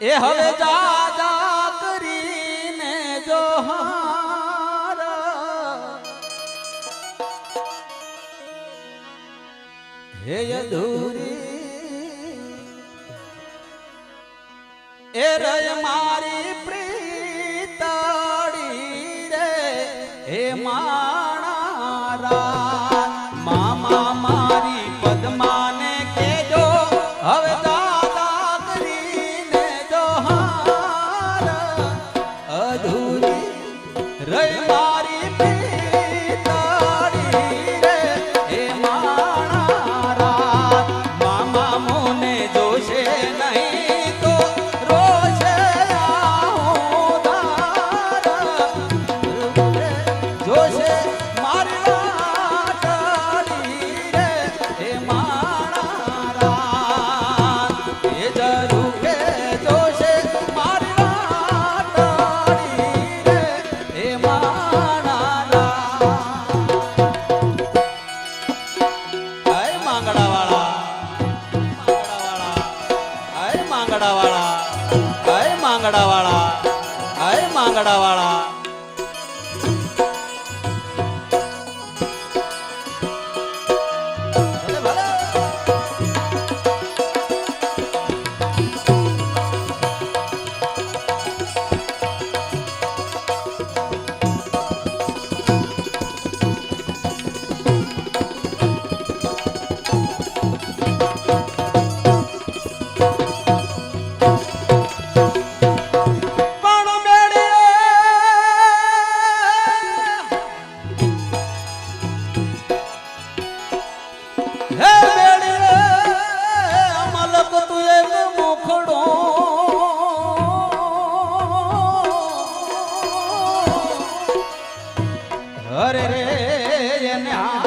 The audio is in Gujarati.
એ હવે જાદા કરીને જો હાર હે અધૂરી, એ રય મારી પ્રીતડી રે. હે માણારા અધૂરી રય મારી પ્રીતડી રે. હે માણારા મામા મોને જોશે નહીં એ માંગડા વાળા અય માંગડા વાળા અય માંગડા વાળા હરે રે એને આ